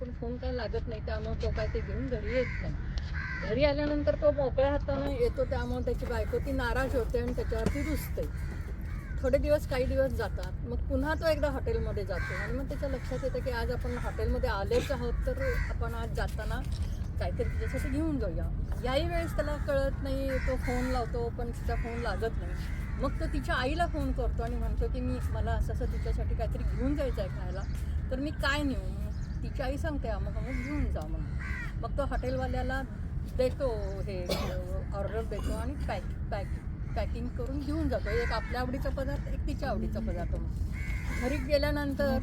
पण फोन काय लागत नाही त्यामुळे तो काय ते घेऊन घरी येत नाही. घरी आल्यानंतर तो मोकळ्या हातानं येतो त्यामुळे त्याची बायको ती नाराज होते आणि त्याच्यावरती रुसते. थोडे दिवस काही दिवस जातात. मग पुन्हा तो एकदा हॉटेलमध्ये जातो आणि मग त्याच्या लक्षात येतं की आज आपण हॉटेलमध्ये आलेच आहोत तर आपण आज जाताना काहीतरी तिच्यासाठी घेऊन जाऊया. याही वेळेस त्याला कळत नाही तो फोन लावतो पण तिचा फोन लागत नाही. मग तो तिच्या आईला फोन करतो आणि म्हणतो की मी मला असं असं तिच्यासाठी काहीतरी घेऊन जायचं आहे खायला तर मी काय नेऊ? तिची आई सांगते मग मग घेऊन जा म्हणून. मग तो हॉटेलवाल्याला देतो हे ऑर्डर देतो आणि पॅक पॅक. पॅकिंग करून घेऊन जातो. एक आपल्या आवडीचा पदार्थ एक तिच्या आवडीचा पदार्थ. घरी गेल्यानंतर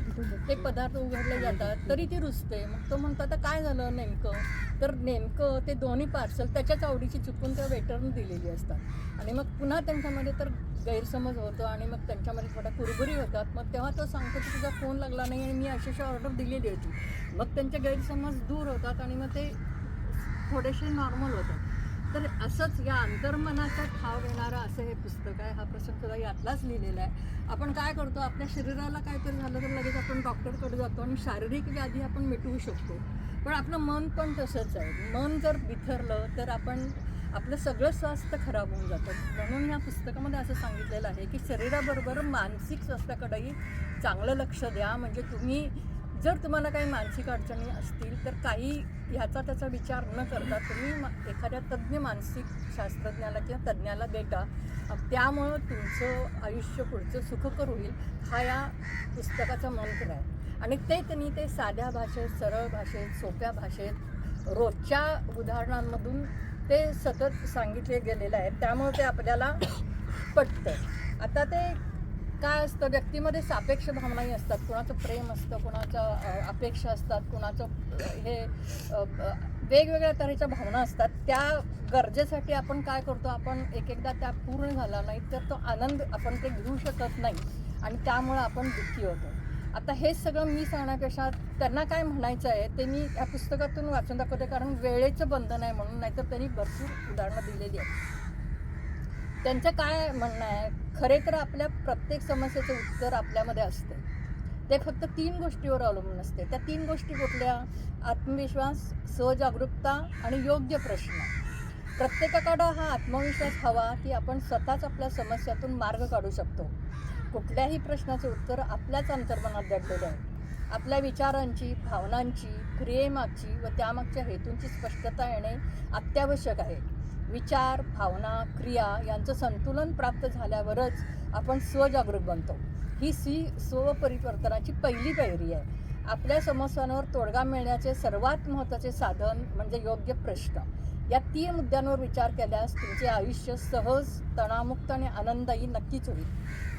ते पदार्थ उघडले जातात तरी ती रुजते मग तो म्हणतो आता काय झालं नेमकं? तर नेमकं ते दोन्ही पार्सल त्याच्याच आवडीची चुकून त्या वेटरनं दिलेली असतात. आणि मग पुन्हा त्यांच्यामध्ये तर गैरसमज होतो आणि मग त्यांच्यामध्ये थोडा कुरबुरी होतात. मग तेव्हा तो सांगतो की तुझा फोन लागला नाही आणि मी अशी अशी ऑर्डर दिलेली होती. मग त्यांचे गैरसमज दूर होतात आणि मग ते थोडेसे नॉर्मल होतात. तर असंच या अंतर्मनाचा ठाव घेणारं असं हे पुस्तक आहे. हा प्रसंग सुद्धा यातलाच लिहिलेला आहे. आपण काय करतो? आपल्या शरीराला काहीतरी झालं तर लगेच आपण डॉक्टरकडे जातो आणि शारीरिक व्याधी आपण मिटवू शकतो. पण आपलं मन पण तसंच आहे. मन जर बिथरलं तर आपण आपलं सगळं स्वास्थ्य खराब होऊन जातं. म्हणून या पुस्तकामध्ये असं सांगितलेलं आहे की शरीराबरोबर मानसिक स्वास्थ्याकडेही चांगलं लक्ष द्या. म्हणजे तुम्ही जर तुम्हाला काही मानसिक अडचणी असतील तर काही ह्याचा त्याचा विचार न करता तुम्ही एखाद्या तज्ज्ञ मानसिक शास्त्रज्ञाला किंवा तज्ज्ञाला भेटा. त्यामुळं तुमचं आयुष्य पुढचं सुखकर होईल हा या पुस्तकाचा मंत्र आहे. आणि ते त्यांनी ते साध्या भाषेत सरळ भाषेत सोप्या भाषेत रोजच्या उदाहरणांमधून ते सतत सांगितले गेलेलं आहे त्यामुळे ते आपल्याला पटतं. आता ते काय असतं व्यक्तीमध्ये सापेक्ष भावनाही असतात. कुणाचं प्रेम असतं कुणाच्या अपेक्षा असतात कुणाचं हे वेगवेगळ्या तऱ्हेच्या भावना असतात. त्या गरजेसाठी आपण काय करतो आपण एक एकदा त्या पूर्ण झाला नाही तर तो आनंद आपण ते घेऊ शकत नाही आणि त्यामुळं आपण दुःखी होतो. आता हे सगळं मी सांगण्यापेक्षा त्यांना काय म्हणायचं आहे ते मी या पुस्तकातून वाचून दाखवते कारण वेळेचं बंधन आहे म्हणून नाहीतर त्यांनी भरपूर उदाहरणं दिलेली आहेत. त्यांचं काय म्हणणं आहे? खरे तर आपल्या प्रत्येक समस्येचं उत्तर आपल्यामध्ये असते. ते फक्त तीन गोष्टीवर अवलंबून असते. त्या तीन गोष्टी कुठल्या? आत्मविश्वास स्वजागरूकता आणि योग्य प्रश्न. प्रत्येकाकडं हा आत्मविश्वास हवा की आपण स्वतःच आपल्या समस्यातून मार्ग काढू शकतो. कुठल्याही प्रश्नाचे उत्तर आपल्याच अंतर्मनात दडलेलं आहे. आपल्या विचारांची भावनांची क्रियेमागची व त्यामागच्या हेतूंची स्पष्टता येणे अत्यावश्यक आहे. विचार भावना क्रिया यांचं संतुलन प्राप्त झाल्यावरच आपण स्वजागरूक बनतो. ही सी स्वपरिवर्तनाची पहिली पायरी आहे. आपल्या समस्यांवर तोडगा मिळण्याचे सर्वात महत्त्वाचे साधन म्हणजे योग्य प्रश्न. या तीन मुद्द्यांवर विचार केल्यास तुमचे आयुष्य सहज तणावमुक्त आणि आनंददायी नक्कीच होईल.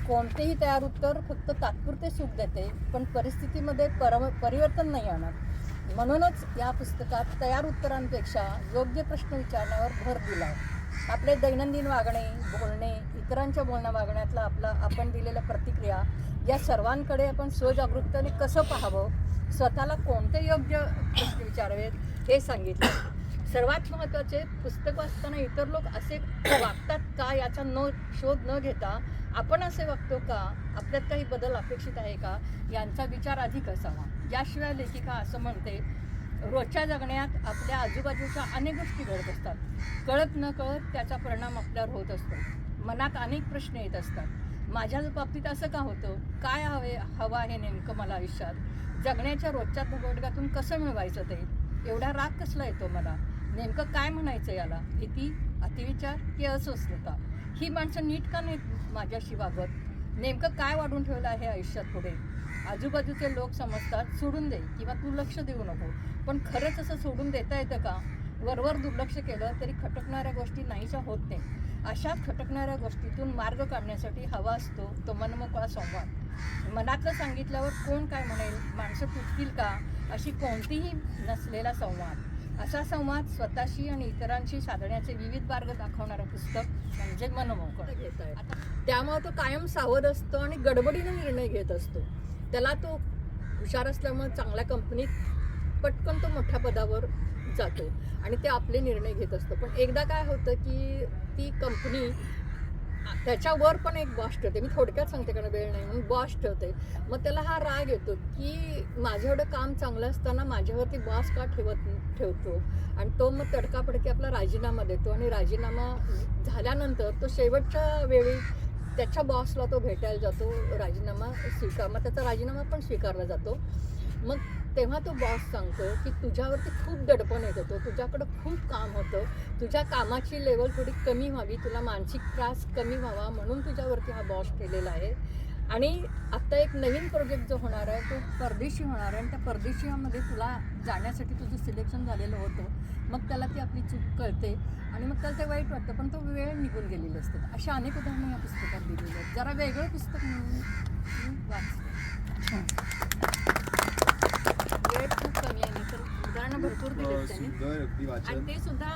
कोणतेही तयार उत्तर फक्त तात्पुरते सुख देते पण परिस्थितीमध्ये पर परिवर्तन नाही आणत म्हणूनच या पुस्तकात तयार उत्तरांपेक्षा योग्य प्रश्न विचारण्यावर भर दिला. आहे आपले दैनंदिन वागणे बोलणे इतरांच्या बोलण्या वागण्यातला आपला आपण दिलेल्या प्रतिक्रिया या सर्वांकडे आपण स्वजागरूकतेने कसं पाहावं स्वतःला कोणते योग्य प्रश्न विचारावेत हे सांगितलं. सर्वात महत्त्वाचे पुस्तक वाचताना इतर लोक असे वागतात का याचा न शोध न घेता आपण असे वागतो का? आपल्यात काही बदल अपेक्षित आहे का? यांचा विचार अधिक असावा. याशिवाय लेखिका असं म्हणते रोजच्या जगण्यात आपल्या आजूबाजूच्या अनेक गोष्टी घडत असतात. कळत न कळत त्याचा परिणाम आपल्यावर होत असतो. मनात अनेक प्रश्न येत असतात. माझ्या बाबतीत असं का होतं? काय हवे हवं आहे नेमकं मला आयुष्यात? जगण्याच्या रोजच्या भगवटगातून कसं मिळवायचं ते? एवढा राग कसला येतो मला? नेमकं काय म्हणायचं याला? भीती अतिविचार की अस्वस्थता? ही माणसं नीट का नाहीत माझ्याशी वागत? नेमकं काय वाढून ठेवलं आहे आयुष्यात पुढे? आजूबाजूचे लोक समजतात सोडून दे किंवा तू लक्ष देऊ नको. पण खरंच असं सोडून देता येतं का? वरवर दुर्लक्ष केलं तरी खटकणाऱ्या गोष्टी नाहीशा होत नाही अशा खटकणाऱ्या गोष्टीतून मार्ग काढण्यासाठी हवा असतो तो मनमोकळा संवाद. मनातलं सांगितल्यावर कोण काय म्हणेल? माणसं तुटतील का? अशी कोणतीही नसलेला संवाद. असा संवाद स्वतःशी आणि इतरांशी साधण्याचे विविध मार्ग दाखवणारं पुस्तक म्हणजे मनमोकळ. घेत आहे त्यामुळे तो कायम सावध असतो आणि गडबडीने निर्णय घेत असतो. त्याला तो हुशार असल्यामुळे चांगल्या कंपनीत पटकन तो मोठ्या पदावर जातो आणि ते आपले निर्णय घेत असतो. पण एकदा काय होतं की ती कंपनी त्याच्यावर पण एक बॉस ठेवते. मी थोडक्यात सांगते कारण वेळ नाही म्हणून बॉस ठेवते. मग त्याला हा राग येतो की माझं एवढं काम चांगलं असताना माझ्यावरती बॉस का ठेवत ठेवतो? आणि तो मग तडकाफडकी आपला राजीनामा देतो आणि राजीनामा झाल्यानंतर तो शेवटच्या वेळी त्याच्या बॉसला तो भेटायला जातो राजीनामा स्वीकार मग त्याचा राजीनामा पण स्वीकारला जातो. मग तेव्हा तो बॉस सांगतो की तुझ्यावरती खूप दडपण येत होतं तुझ्याकडं खूप काम होतं तुझ्या कामाची लेवल थोडी कमी व्हावी तुला मानसिक त्रास कमी व्हावा म्हणून तुझ्यावरती हा बॉस ठेवलेला आहे. आणि आत्ता एक नवीन प्रोजेक्ट जो होणार आहे तो परदेशी होणार आहे आणि त्या परदेशीमध्ये तुला जाण्यासाठी तुझं सिलेक्शन झालेलं होतं. मग त्याला ती आपली चूक कळते आणि मग त्याला ते वाईट वाटतं पण तो वेळ निघून गेलेली असतात अशा अनेक उदाहरणं या पुस्तकात दिलेली आहेत. जरा वेगळं पुस्तक म्हणून वाचलं वेळ खूप कमी आहे नाही तर उदाहरणं भरपूर दिलीत त्यांनी सुंदर अगदी वाचन आणि ते सुद्धा